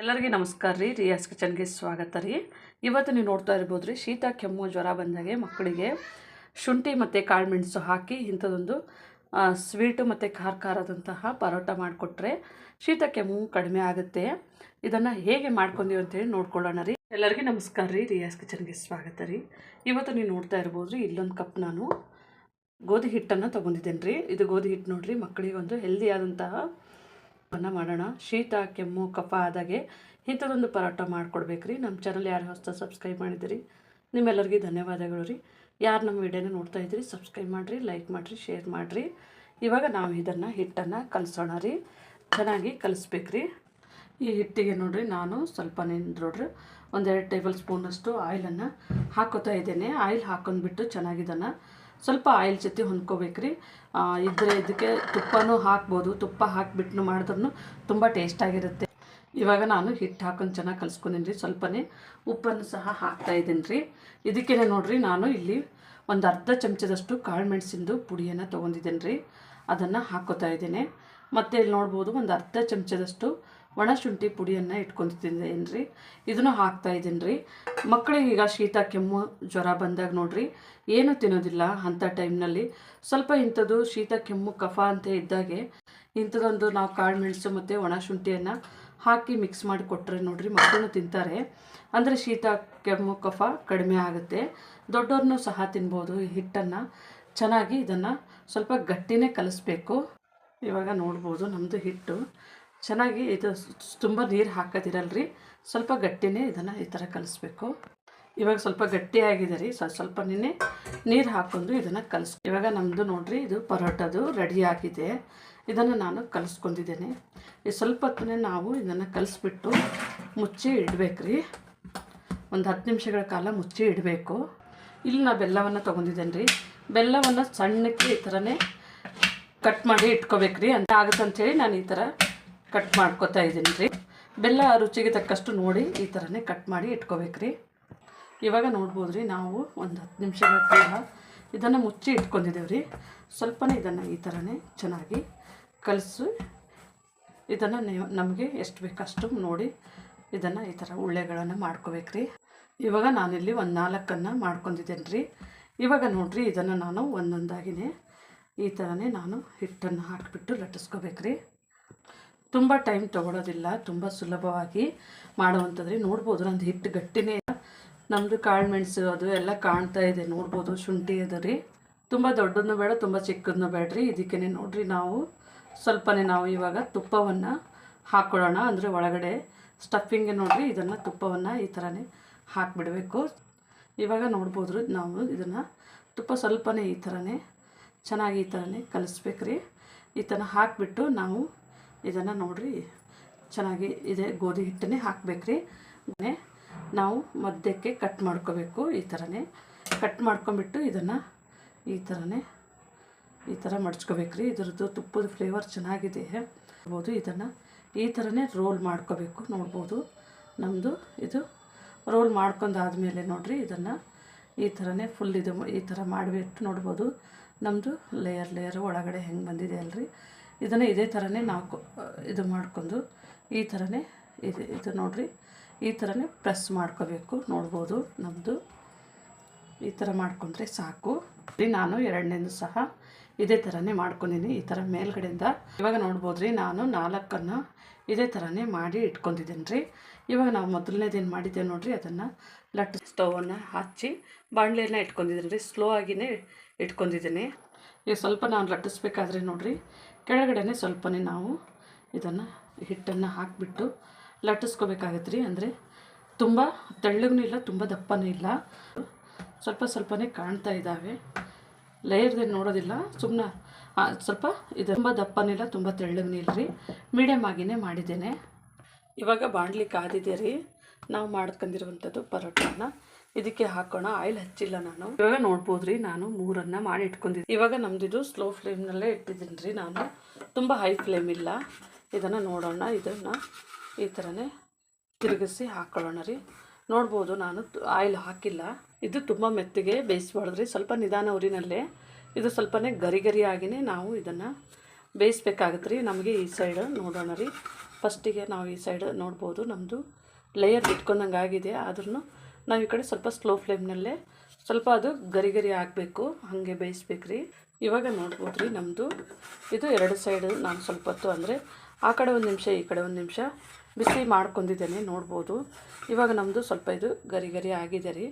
ಎಲ್ಲರಿಗೂ ನಮಸ್ಕಾರ ರೀ. ರಿಯಾಸ್ ಕಿಚನ್ಗೆ ಸ್ವಾಗತ ರೀ. ಇವತ್ತು ನೀವು ನೋಡ್ತಾ ಇರ್ಬೋದು ರೀ, ಶೀತ, ಕೆಮ್ಮು, ಜ್ವರ ಬಂದಾಗೆ ಮಕ್ಕಳಿಗೆ ಶುಂಠಿ ಮತ್ತು ಕಾಳುಮೆಣಸು ಹಾಕಿ ಇಂಥದ್ದೊಂದು ಸ್ವೀಟು ಮತ್ತು ಖಾರ ಖಾರದಂತಹ ಪರೋಟ ಮಾಡಿಕೊಟ್ರೆ ಶೀತ, ಕೆಮ್ಮು ಕಡಿಮೆ ಆಗುತ್ತೆ. ಇದನ್ನು ಹೇಗೆ ಮಾಡ್ಕೊಂತೀವಿ ಅಂತೇಳಿ ನೋಡ್ಕೊಳ್ಳೋಣ ರೀ. ಎಲ್ಲರಿಗೂ ನಮಸ್ಕಾರ ರೀ. ರಿಯಾಸ್ ಕಿಚನ್ಗೆ ಸ್ವಾಗತ ರೀ. ಇವತ್ತು ನೀವು ನೋಡ್ತಾ ಇರ್ಬೋದು ರೀ, ಇಲ್ಲೊಂದು ಕಪ್ ನಾನು ಗೋಧಿ ಹಿಟ್ಟನ್ನು ತೊಗೊಂಡಿದ್ದೇನೆ ರೀ. ಇದು ಗೋಧಿ ಹಿಟ್ಟು ನೋಡಿರಿ, ಮಕ್ಕಳಿಗೆ ಒಂದು ಹೆಲ್ದಿ ಆದಂತಹ ಅನ್ನ ಮಾಡೋಣ. ಶೀತ, ಕೆಮ್ಮು, ಕಫ ಆದಾಗೆ ಇಂಥದ್ದೊಂದು ಪರೋಟ ಮಾಡಿಕೊಡ್ಬೇಕ್ರಿ. ನಮ್ಮ ಚಾನಲ್ ಯಾರು ಹೊಸ ಸಬ್ಸ್ಕ್ರೈಬ್ ಮಾಡಿದಿರಿ ನಿಮ್ಮೆಲ್ಲರಿಗೂ ಧನ್ಯವಾದಗಳು ರೀ. ಯಾರು ನಮ್ಮ ವಿಡಿಯೋನ ನೋಡ್ತಾ ಇದ್ದೀರಿ ಸಬ್ಸ್ಕ್ರೈಬ್ ಮಾಡಿರಿ ಲೈಕ್ ಮಾಡಿರಿ ಶೇರ್ ಮಾಡಿರಿ. ಇವಾಗ ನಾವು ಇದನ್ನು, ಹಿಟ್ಟನ್ನು ಕಲಿಸೋಣ ರೀ. ಚೆನ್ನಾಗಿ ಕಲಿಸ್ಬೇಕ್ರಿ. ಈ ಹಿಟ್ಟಿಗೆ ನೋಡಿರಿ, ನಾನು ಸ್ವಲ್ಪ ನೋಡ್ರಿ, ಒಂದೆರಡು ಟೇಬಲ್ ಸ್ಪೂನಷ್ಟು ಆಯಿಲನ್ನು ಹಾಕೋತಾ ಇದ್ದೇನೆ. ಆಯಿಲ್ ಹಾಕೊಂಡ್ಬಿಟ್ಟು ಚೆನ್ನಾಗಿ ಇದನ್ನು ಸ್ವಲ್ಪ ಆಯಿಲ್ ಜೊತೆ ಹೊಂದ್ಕೋಬೇಕ್ರಿ. ಇದ್ರೆ ಇದಕ್ಕೆ ತುಪ್ಪನೂ ಹಾಕ್ಬೋದು. ತುಪ್ಪ ಹಾಕಿಬಿಟ್ಟು ಮಾಡಿದ್ರು ತುಂಬ ಟೇಸ್ಟಾಗಿರುತ್ತೆ ಇವಾಗ ನಾನು ಹಿಟ್ಟು ಹಾಕೊಂಡು ಚೆನ್ನಾಗಿ ಕಲಿಸ್ಕೊಂಡಿನಿ ರೀ ಸ್ವಲ್ಪನೇ ಉಪ್ಪನ್ನು ಸಹ ಹಾಕ್ತಾ ಇದ್ದೀನಿ ರೀ ಇದಕ್ಕೇ ನೋಡಿರಿ, ನಾನು ಇಲ್ಲಿ ಒಂದು ಅರ್ಧ ಚಮಚದಷ್ಟು ಕಾಳು ಮೆಣಸಿಂದು ಪುಡಿಯನ್ನು ತೊಗೊಂಡಿದ್ದೇನೆ ರೀ ಅದನ್ನು ಹಾಕ್ಕೋತಾ ಇದ್ದೀನಿ. ಮತ್ತು ಇಲ್ಲಿ ನೋಡ್ಬೋದು ಒಂದು ಅರ್ಧ ಚಮಚದಷ್ಟು ಒಣ ಶುಂಠಿ ಪುಡಿಯನ್ನು ಇಟ್ಕೊಂತಿದ್ದೇನೆ ರೀ ಇದನ್ನು ಹಾಕ್ತಾ ಇದ್ದೀನಿ ರೀ ಮಕ್ಕಳಿಗೆ ಈಗ ಶೀತ, ಕೆಮ್ಮು, ಜ್ವರ ಬಂದಾಗ ನೋಡ್ರಿ, ಏನೂ ತಿನ್ನೋದಿಲ್ಲ ಅಂಥ ಟೈಮ್ನಲ್ಲಿ. ಸ್ವಲ್ಪ ಇಂಥದ್ದು ಶೀತ, ಕೆಮ್ಮು, ಕಫ ಅಂತ ಇದ್ದಾಗೆ ಇಂಥದ್ದೊಂದು ನಾವು ಕಾಳು ಮೆಣಸು ಮತ್ತು ಒಣ ಶುಂಠಿಯನ್ನು ಹಾಕಿ ಮಿಕ್ಸ್ ಮಾಡಿ ಕೊಟ್ಟರೆ ನೋಡ್ರಿ ಮಕ್ಕಳು ತಿಂತಾರೆ. ಅಂದರೆ ಶೀತ, ಕೆಮ್ಮು, ಕಫ ಕಡಿಮೆ ಆಗುತ್ತೆ. ದೊಡ್ಡವ್ರನ್ನೂ ಸಹ ತಿನ್ಬೋದು. ಹಿಟ್ಟನ್ನು ಚೆನ್ನಾಗಿ ಇದನ್ನು ಸ್ವಲ್ಪ ಗಟ್ಟಿನೇ ಕಲಿಸ್ಬೇಕು. ಇವಾಗ ನೋಡ್ಬೋದು ನಮ್ಮದು ಹಿಟ್ಟು. ಚೆನ್ನಾಗಿ ಇದು ತುಂಬ ನೀರು ಹಾಕೋದಿರಲ್ರಿ. ಸ್ವಲ್ಪ ಗಟ್ಟಿನೇ ಇದನ್ನು ಈ ಥರ ಕಲಿಸ್ಬೇಕು. ಇವಾಗ ಸ್ವಲ್ಪ ಗಟ್ಟಿಯಾಗಿದೆ ರೀ. ಸ್ವಲ್ಪ ಸ್ವಲ್ಪ ನಿನ್ನೆ ನೀರು ಹಾಕೊಂಡು ಇದನ್ನು ಕಲಿಸ್, ಇವಾಗ ನಮ್ಮದು ನೋಡಿರಿ ಇದು ಪರೋಟದು ರೆಡಿ ಆಗಿದೆ. ಇದನ್ನು ನಾನು ಕಲಿಸ್ಕೊಂಡಿದ್ದೇನೆ. ಈ ಸ್ವಲ್ಪ ಹೊತ್ತನೇ ನಾವು ಇದನ್ನು ಕಲಿಸ್ಬಿಟ್ಟು ಮುಚ್ಚಿ ಇಡಬೇಕ್ರಿ. ಒಂದು ಹತ್ತು ನಿಮಿಷಗಳ ಕಾಲ ಮುಚ್ಚಿ ಇಡಬೇಕು. ಇಲ್ಲಿ ನಾ ಬೆಲ್ಲವನ್ನು ತೊಗೊಂಡಿದ್ದೇನೆ ರೀ. ಬೆಲ್ಲವನ್ನು ಸಣ್ಣಕ್ಕೆ ಈ ಥರನೇ ಕಟ್ ಮಾಡಿ ಇಟ್ಕೋಬೇಕ್ರಿ. ಅಂತ ಆಗುತ್ತೆ ನಾನು ಈ ಥರ ಕಟ್ ಮಾಡ್ಕೊತಾ ಇದ್ದೀನಿ ರೀ. ಬೆಲ್ಲ ರುಚಿಗೆ ತಕ್ಕಷ್ಟು ನೋಡಿ ಈ ಥರನೇ ಕಟ್ ಮಾಡಿ ಇಟ್ಕೋಬೇಕು ರೀ. ಇವಾಗ ನೋಡ್ಬೋದು ರೀ ನಾವು ಒಂದು ಹತ್ತು ನಿಮಿಷಗಳ ಕಾಲ ಇದನ್ನು ಮುಚ್ಚಿ ಇಟ್ಕೊಂಡಿದ್ದೇವೆ ರೀ. ಸ್ವಲ್ಪನೇ ಇದನ್ನು ಈ ಥರನೇ ಚೆನ್ನಾಗಿ ಕಲಸು ಇದನ್ನು ನೀವು ನಮಗೆ ಎಷ್ಟು ಬೇಕಷ್ಟು ನೋಡಿ ಇದನ್ನು ಈ ಥರ ಉಳ್ಳೆಗಳನ್ನು ಮಾಡ್ಕೋಬೇಕು ರೀ. ಇವಾಗ ನಾನಿಲ್ಲಿ ಒಂದು ನಾಲ್ಕನ್ನು ಮಾಡ್ಕೊಂಡಿದ್ದೇನೆ ರೀ. ಇವಾಗ ನೋಡಿರಿ ಇದನ್ನು ನಾನು ಒಂದೊಂದಾಗಿನೇ ಈ ಥರನೇ ನಾನು ಹಿಟ್ಟನ್ನು ಹಾಕಿಬಿಟ್ಟು ಲಟ್ಟಿಸ್ಕೋಬೇಕು ರೀ. ತುಂಬ ಟೈಮ್ ತೊಗೊಳೋದಿಲ್ಲ, ತುಂಬ ಸುಲಭವಾಗಿ ಮಾಡುವಂಥದ್ರಿ. ನೋಡ್ಬೋದು ನಂದು ಹಿಟ್ಟು ಗಟ್ಟಿನೇ ನಮ್ಮದು ಕಾಳು ಮೆಣಸು ಅದು ಎಲ್ಲ ಕಾಣ್ತಾ ಇದೆ, ನೋಡ್ಬೋದು ಶುಂಠಿ ಅದ ರೀ. ತುಂಬ ದೊಡ್ಡದನ್ನು ಬೇಡ, ತುಂಬ ಚಿಕ್ಕದನ್ನು ಬೇಡ್ರಿ. ಇದಕ್ಕೇ ನೋಡ್ರಿ ನಾವು, ಸ್ವಲ್ಪನೇ ನಾವು ಇವಾಗ ತುಪ್ಪವನ್ನು ಹಾಕ್ಕೊಳ್ಳೋಣ ಅಂದರೆ ಒಳಗಡೆ ಸ್ಟಫಿಂಗೆ ನೋಡ್ರಿ, ಇದನ್ನು ತುಪ್ಪವನ್ನು ಈ ಥರನೇ ಹಾಕಿಬಿಡಬೇಕು. ಇವಾಗ ನೋಡ್ಬೋದು ನಾವು ಇದನ್ನು ತುಪ್ಪ ಸ್ವಲ್ಪನೇ ಈ ಥರನೇ ಚೆನ್ನಾಗಿ ಈ ಥರನೇ ಕಲಿಸ್ಬೇಕ್ರಿ. ಈ ಥರ ಹಾಕಿಬಿಟ್ಟು ನಾವು ಇದನ್ನು ನೋಡ್ರಿ. ಚೆನ್ನಾಗಿ ಇದೆ ಗೋಧಿ ಹಿಟ್ಟನ್ನೇ ಹಾಕಬೇಕ್ರಿ. ನಾವು ಮಧ್ಯಕ್ಕೆ ಕಟ್ ಮಾಡ್ಕೋಬೇಕು ಈ ಥರನೇ ಕಟ್ ಮಾಡ್ಕೊಂಬಿಟ್ಟು ಇದನ್ನು ಈ ಥರನೇ ಈ ಥರ ಮಡ್ಚ್ಕೋಬೇಕ್ರಿ. ಇದರದ್ದು ತುಪ್ಪದ ಫ್ಲೇವರ್ ಚೆನ್ನಾಗಿದೆ. ನೋಡ್ಬೋದು ಇದನ್ನು ಈ ಥರನೇ ರೋಲ್ ಮಾಡ್ಕೋಬೇಕು. ನೋಡ್ಬೋದು ನಮ್ಮದು ಇದು ರೋಲ್ ಮಾಡ್ಕೊಂಡಾದಮೇಲೆ ನೋಡಿರಿ ಇದನ್ನು ಈ ಥರನೇ ಫುಲ್ ಇದು ಈ ಥರ ಮಾಡಿಬಿಟ್ಟು ನೋಡ್ಬೋದು. ನಮ್ಮದು ಲೇಯರ್ ಲೇಯರ್ ಒಳಗಡೆ ಹೆಂಗೆ ಬಂದಿದೆ ಅಲ್ರಿ. ಇದನ್ನು ಇದೇ ಥರನೇ ನಾವು ಇದು ಮಾಡ್ಕೊಂಡು ಈ ಥರನೇ ಇದು ಇದು ನೋಡಿರಿ. ಈ ಥರನೇ ಪ್ರೆಸ್ ಮಾಡ್ಕೋಬೇಕು, ನೋಡ್ಬೋದು ನಮ್ಮದು ಈ ಥರ ಮಾಡ್ಕೊಂಡ್ರೆ ಸಾಕು. ನಾನು ಎರಡನೇದು ಸಹ ಇದೇ ಥರನೇ ಮಾಡ್ಕೊಂಡಿನಿ, ಈ ಥರ ಮೇಲ್ಗಡೆಯಿಂದ. ಇವಾಗ ನೋಡ್ಬೋದ್ರಿ, ನಾನು ನಾಲ್ಕನ್ನು ಇದೇ ಥರನೇ ಮಾಡಿ ಇಟ್ಕೊಂಡಿದ್ದೀನಿ ರೀ ಇವಾಗ ನಾವು ಮೊದಲನೇದೇನು ಮಾಡಿದ್ದೆ ನೋಡಿರಿ, ಅದನ್ನು ಲಟ್ ಸ್ಟವನ್ನು ಹಚ್ಚಿ ಬಾಣಲೆಯನ್ನು ಇಟ್ಕೊಂಡಿದ್ದೀನಿ. ರೀ ಸ್ಲೋ ಆಗಿನೇ ಇಟ್ಕೊಂಡಿದ್ದೀನಿ. ಈಗ ಸ್ವಲ್ಪ ನಾನು ಲಟ್ಟಿಸ್ಬೇಕಾದ್ರೆ ನೋಡಿರಿ ಕೆಳಗಡೆ ಸ್ವಲ್ಪನೇ ನಾವು ಇದನ್ನು ಹಿಟ್ಟನ್ನು ಹಾಕಿಬಿಟ್ಟು ಲಟ್ಟಿಸ್ಕೋಬೇಕಾಗತ್ತೆ ರೀ ಅಂದರೆ ತುಂಬ ತೆಳ್ಳಗೂ ಇಲ್ಲ, ತುಂಬ ದಪ್ಪನೂ ಇಲ್ಲ. ಸ್ವಲ್ಪ ಸ್ವಲ್ಪನೇ ಕಾಣ್ತಾ ಇದ್ದಾವೆ. ಲೇಯರ್ದೇನು ನೋಡೋದಿಲ್ಲ ಸುಮ್ಮನೆ ಸ್ವಲ್ಪ ಇದು ತುಂಬ ದಪ್ಪನಿಲ್ಲ ತುಂಬ ತೆಳ್ಳಗೂ ಇಲ್ಲ ರೀ ಮೀಡಿಯಮ್ ಆಗಿನೇ ಮಾಡಿದ್ದೇನೆ. ಇವಾಗ ಬಾಣಲಿ ಕಾದಿದೆ ರೀ. ನಾವು ಮಾಡ್ಕೊಂಡಿರುವಂಥದ್ದು ಪರೋಟನ. ಇದಕ್ಕೆ ಹಾಕೋಣ, ಆಯಿಲ್ ಹಚ್ಚಿಲ್ಲ ನಾನು. ಇವಾಗ ನೋಡ್ಬೋದು ರೀ ನಾನು ಮೂರನ್ನು ಮಾಡಿ ಇಟ್ಕೊಂಡಿದ್ದೀನಿ ಇವಾಗ ನಮ್ದಿದು ಸ್ಲೋ ಫ್ಲೇಮ್ನಲ್ಲೇ ಇಟ್ಟಿದ್ದೀನಿ ರೀ ನಾನು. ತುಂಬ ಹೈ ಫ್ಲೇಮ್ ಇಲ್ಲ. ಇದನ್ನು ನೋಡೋಣ, ಇದನ್ನು ಈ ಥರನೇ ತಿರುಗಿಸಿ ಹಾಕೊಳ್ಳೋಣ ರೀ. ನೋಡ್ಬೋದು, ನಾನು ಆಯಿಲ್ ಹಾಕಿಲ್ಲ. ಇದು ತುಂಬ ಮೆತ್ತಗೆ ಬೇಯಿಸ್ಬಾರ್ದ್ರಿ ಸ್ವಲ್ಪ ನಿಧಾನ ಉರಿನಲ್ಲೇ. ಇದು ಸ್ವಲ್ಪನೇ ಗರಿ ಗರಿಯಾಗಿಯೇ ನಾವು ಇದನ್ನು ಬೇಯಿಸ್ಬೇಕಾಗತ್ತೆ ರೀ. ನಮಗೆ ಈ ಸೈಡ್ ನೋಡೋಣ ರೀ. ಫಸ್ಟಿಗೆ ನಾವು ಈ ಸೈಡ್ ನೋಡ್ಬೋದು ನಮ್ಮದು ಲೇಯರ್ ಇಟ್ಕೊಂಡಂಗೆ ಆಗಿದೆ. ಆದ್ರೂ ನಾವು ಈ ಕಡೆ ಸ್ವಲ್ಪ ಸ್ಲೋ ಫ್ಲೇಮ್ನಲ್ಲೇ ಸ್ವಲ್ಪ ಅದು ಗರಿ ಗರಿ ಆಗಬೇಕು. ಹಾಗೆ ಬೇಯಿಸ್ಬೇಕು ರೀ ಇವಾಗ ನೋಡ್ಬೋದು ರೀ ನಮ್ಮದು ಇದು ಎರಡು ಸೈಡು ನಾನು ಸ್ವಲ್ಪ ಹೊತ್ತು ಅಂದರೆ ಆ ಕಡೆ ಒಂದು ನಿಮಿಷ, ಈ ಕಡೆ ಒಂದು ನಿಮಿಷ ಬಿಸಿ ಮಾಡ್ಕೊಂಡಿದ್ದೇನೆ, ನೋಡ್ಬೋದು. ಇವಾಗ ನಮ್ಮದು ಸ್ವಲ್ಪ ಇದು ಗರಿ ಗರಿ ಆಗಿದೆ ರೀ.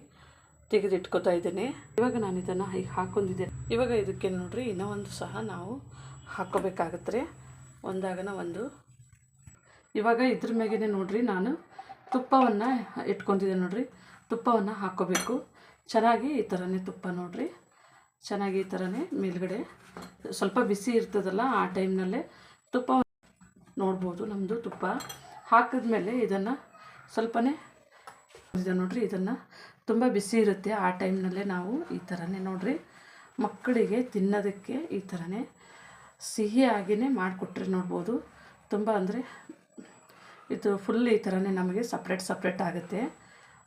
ತೆಗೆದಿಟ್ಕೋತಾ ಇದ್ದೇನೆ. ಇವಾಗ ನಾನು ಇದನ್ನು ಹೀಗೆ ಹಾಕೊಂಡಿದ್ದೇನೆ. ಇವಾಗ ಇದಕ್ಕೆ ನೋಡ್ರಿ, ಇನ್ನೂ ಒಂದು ಸಹ ನಾವು ಹಾಕ್ಕೋಬೇಕಾಗತ್ತೆ ರೀ. ಒಂದಾಗನ ಒಂದು. ಇವಾಗ ಇದ್ರ ಮೇಗೇ ನೋಡ್ರಿ ನಾನು. ತುಪ್ಪವನ್ನು ಇಟ್ಕೊತಿದ್ದೆ ನೋಡಿರಿ. ತುಪ್ಪವನ್ನು ಹಾಕ್ಕೋಬೇಕು ಚೆನ್ನಾಗಿ ಈ ಥರನೇ ತುಪ್ಪ ನೋಡಿರಿ. ಚೆನ್ನಾಗಿ ಈ ಥರನೇ ಮೇಲ್ಗಡೆ. ಸ್ವಲ್ಪ ಬಿಸಿ ಇರ್ತದಲ್ಲ ಆ ಟೈಮ್ನಲ್ಲೇ ತುಪ್ಪ ನೋಡ್ಬೋದು ನಮ್ಮದು ತುಪ್ಪ. ಹಾಕಿದ್ಮೇಲೆ ಇದನ್ನು ಸ್ವಲ್ಪನೇ ಇದೆ ನೋಡಿರಿ, ಇದನ್ನು ತುಂಬ ಬಿಸಿ ಇರುತ್ತೆ ಆ ಟೈಮ್ನಲ್ಲೇ ನಾವು ಈ ಥರನೇ ನೋಡ್ರಿ. ಮಕ್ಕಳಿಗೆ ತಿನ್ನೋದಕ್ಕೆ ಈ ಥರನೇ ಸಿಹಿಯಾಗಿಯೇ ಮಾಡಿಕೊಟ್ರೆ ನೋಡ್ಬೋದು. ತುಂಬ ಅಂದರೆ ಇದು ಫುಲ್ ಈ ಥರನೇ ನಮಗೆ ಸಪ್ರೇಟ್ ಸಪ್ರೇಟ್ ಆಗುತ್ತೆ.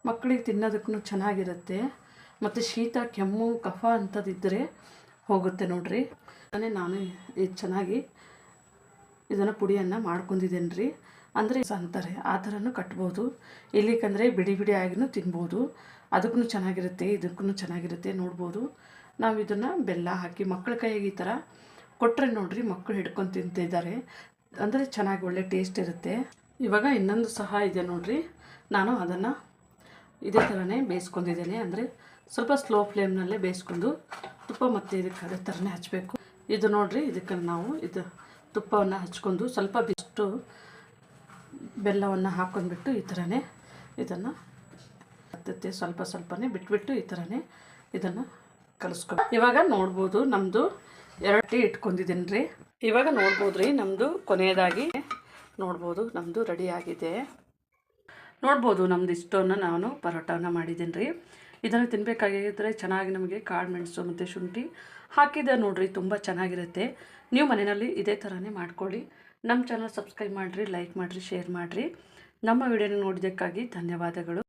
ಮಕ್ಕಳಿಗೆ ತಿನ್ನೋದಕ್ಕೂ ಚೆನ್ನಾಗಿರುತ್ತೆ. ಮತ್ತು ಶೀತ, ಕೆಮ್ಮು, ಕಫ ಅಂಥದ್ದಿದ್ದರೆ ಹೋಗುತ್ತೆ ನೋಡ್ರಿ. ಅದನ್ನೇ ನಾನು ಇದು ಚೆನ್ನಾಗಿ ಇದನ್ನು ಪುಡಿಯನ್ನು ಮಾಡ್ಕೊಂಡಿದ್ದೇನೆ ರೀ ಅಂದರೆ ಅಂತಾರೆ, ಆ ಥರನೂ ಕಟ್ಬೋದು. ಇಲ್ಲಿಕಂದರೆ ಬಿಡಿ ಬಿಡಿ ಆಗಿನೂ ತಿನ್ಬೋದು. ಅದಕ್ಕೂ ಚೆನ್ನಾಗಿರುತ್ತೆ ಇದಕ್ಕೂ ಚೆನ್ನಾಗಿರುತ್ತೆ ನೋಡ್ಬೋದು. ನಾವು ಇದನ್ನು ಬೆಲ್ಲ ಹಾಕಿ ಮಕ್ಕಳ ಕೈಯಾಗಿ ಈ ಥರ ಕೊಟ್ಟರೆ ನೋಡಿರಿ ಮಕ್ಕಳು ಹಿಡ್ಕೊಂಡು ತಿಂತಿದ್ದಾರೆ. ಅಂದರೆ ಚೆನ್ನಾಗಿ ಒಳ್ಳೆ ಟೇಸ್ಟ್ ಇರುತ್ತೆ. ಇವಾಗ ಇನ್ನೊಂದು ಸಹ ಇದೆ ನೋಡ್ರಿ. ನಾನು ಅದನ್ನು ಇದೇ ಥರನೇ ಬೇಯಿಸ್ಕೊಂಡಿದ್ದೀನಿ. ಅಂದರೆ ಸ್ವಲ್ಪ ಸ್ಲೋ ಫ್ಲೇಮ್ನಲ್ಲೇ ಬೇಯಿಸ್ಕೊಂಡು ತುಪ್ಪ ಮತ್ತು ಇದಕ್ಕೆ ಅದೇ ಥರನೇ ಹಚ್ಚಬೇಕು ಇದು ನೋಡ್ರಿ, ಇದಕ್ಕೆ ನಾವು ಇದು ತುಪ್ಪವನ್ನು ಹಚ್ಕೊಂಡು ಸ್ವಲ್ಪ ಬಿಷ್ಟು ಬೆಲ್ಲವನ್ನು ಹಾಕೊಂಡ್ಬಿಟ್ಟು ಈ ಥರನೇ ಇದನ್ನು ಹತ್ತತ್ತೆ ಸ್ವಲ್ಪ ಸ್ವಲ್ಪನೇ ಬಿಟ್ಬಿಟ್ಟು ಈ ಥರನೇ ಇದನ್ನು ಕಲಿಸ್ಕೊ ಇವಾಗ ನೋಡ್ಬೋದು ನಮ್ಮದು ಎರಡು ಟೀ ಇಟ್ಕೊಂಡಿದ್ದೀನಿ ರೀ ಇವಾಗ ನೋಡ್ಬೋದು ರೀ ನಮ್ಮದು ಕೊನೆಯದಾಗಿ ನೋಡ್ಬೋದು ನಮ್ಮದು ರೆಡಿ ಆಗಿದೆ. ನೋಡ್ಬೋದು, ನಮ್ದು ಇಷ್ಟನ್ನು ನಾನು ಪರೋಟವನ್ನು ಮಾಡಿದ್ದೀನಿ ರೀ ಇದನ್ನು ತಿನ್ನಬೇಕಾಗಿದ್ದರೆ ಚೆನ್ನಾಗಿ ನಮಗೆ ಕಾಳು, ಮೆಣಸು ಮತ್ತು ಶುಂಠಿ ಹಾಕಿದೆ ನೋಡಿರಿ ತುಂಬ ಚೆನ್ನಾಗಿರುತ್ತೆ. ನೀವು ಮನೆಯಲ್ಲಿ ಇದೇ ಥರನೇ ಮಾಡ್ಕೊಳ್ಳಿ. ನಮ್ಮ ಚಾನಲ್ ಸಬ್ಸ್ಕ್ರೈಬ್ ಮಾಡಿರಿ ಲೈಕ್ ಮಾಡಿರಿ ಶೇರ್ ಮಾಡಿರಿ. ನಮ್ಮ ವಿಡಿಯೋನ ನೋಡಿದ್ದಕ್ಕಾಗಿ ಧನ್ಯವಾದಗಳು.